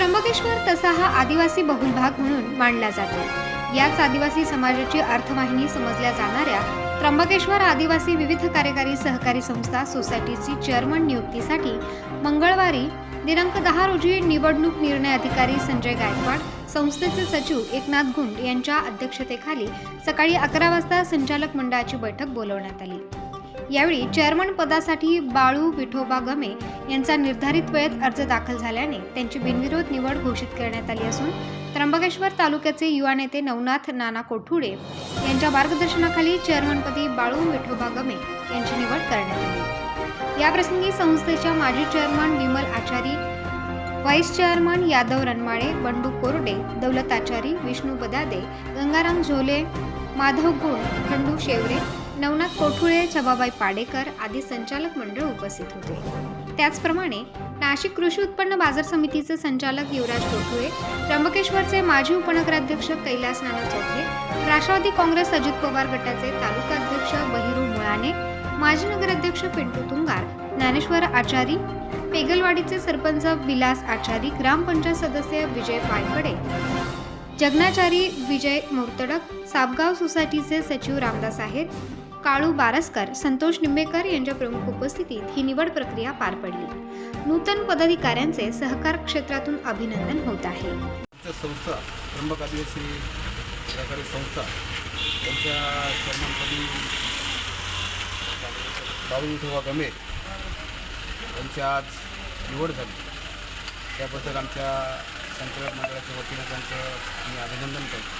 त्र्यंबकेश्वर तसा हा आदिवासी बहुल भाग म्हणून मानला जातो. याच आदिवासी समाजाची अर्थवाहिनी समजल्या जाणाऱ्या त्र्यंबकेश्वर आदिवासी विविध कार्यकारी सहकारी संस्था सोसायटीची चेअरमन नियुक्तीसाठी मंगळवारी दिनांक दहा रोजी निवडणूक निर्णय अधिकारी संजय गायकवाड संस्थेचे सचिव एकनाथ गुंड यांच्या अध्यक्षतेखाली सकाळी अकरा वाजता संचालक मंडळाची बैठक बोलवण्यात आली. यावेळी चेअरमन पदासाठी बाळू विठोबा गमे यांचा निर्धारित वेळेत अर्ज दाखल झाल्याने त्यांची बिनविरोध निवड घोषित करण्यात आली असून त्र्यंबकेश्वर तालुक्याचे युवा नेते नवनाथ नाना कोठुडे यांच्या मार्गदर्शनाखाली चेअरमनपदी बाळू विठोबा गमे यांची निवड करण्यात आली. याप्रसंगी संस्थेच्या माजी chairman Vimal Achari vice chairman Yadav Ranmale Bandu Korade Daulat Achari Vishnu बदादे Gangaram झोले माधव गुण खंडू शेवरे नवनाथ कोठुळे छबाबाई पाडेकर आदी संचालक मंडळ उपस्थित होते. त्याचप्रमाणे नाशिक कृषी उत्पन्न बाजार समितीचे संचालक युवराज कोठुळे त्र्यंबकेश्वरचे माजी उपनगराध्यक्ष कैलास नाना चौधरी राष्ट्रवादी काँग्रेस अजित पवार गटाचे तालुका अध्यक्ष बहिरू मुळाने माजी नगराध्यक्ष पिंटू तुंगार ज्ञानेश्वर आचारी पेगलवाडीचे सरपंच विलास आचारी ग्रामपंचायत सदस्य विजय पायकडे जगनाचारी विजय मोरतडक सापगाव सोसायटीचे सचिव रामदास आहेत. काळू बारसकर संतोष निंबेकर यांच्या प्रमुख उपस्थितीत ही निवड प्रक्रिया पार पडली. नूतन पदाधिकाऱ्यांचे सहकार क्षेत्रातून अभिनंदन होत आहे. संस्था त्र्यंबक आदिवासी सहकारी संस्था त्यांच्या चेअरमनपदी बाबू विठोबा गमे यांची आज निवड झाली. त्याबद्दल आमच्या संचालक मंडळाच्या वतीनं त्यांचं मी अभिनंदन करतो.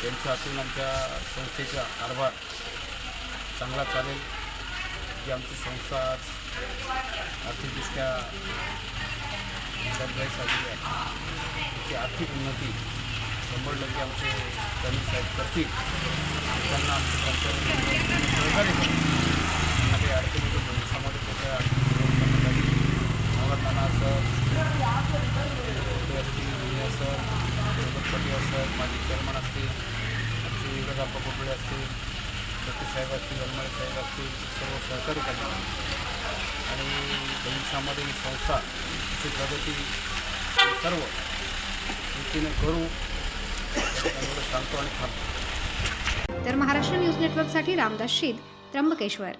त्यांच्या हातून आमच्या संस्थेचा कारभार चांगला चालेल. जी आमची संस्था आज आर्थिकदृष्ट्या सगळ्यात झालेली आहे. त्याची आर्थिक उन्नती शंभर टक्के आमचे त्यांनी साहेब करतील. त्यांना आमचे सहकार्य करतील त्यांना काही अडचणी येतो भविष्यामध्ये त्याच्या नवरत्नाना असं ते असतील विजय सर पटी असतात माझे चेअरमन असतील आमचे विवेकाप्पा कोटळे असतील डॉक्टर साहेब असतील अलमारे साहेब असतील सर्व सहकारी करतील आणि भविष्यामध्ये ही संस्था ची प्रगती सर्व रीतीने करू सांगतो आणि थांबतो तर महाराष्ट्र न्यूज नेटवर्कसाठी रामदास शीद त्र्यंबकेश्वर.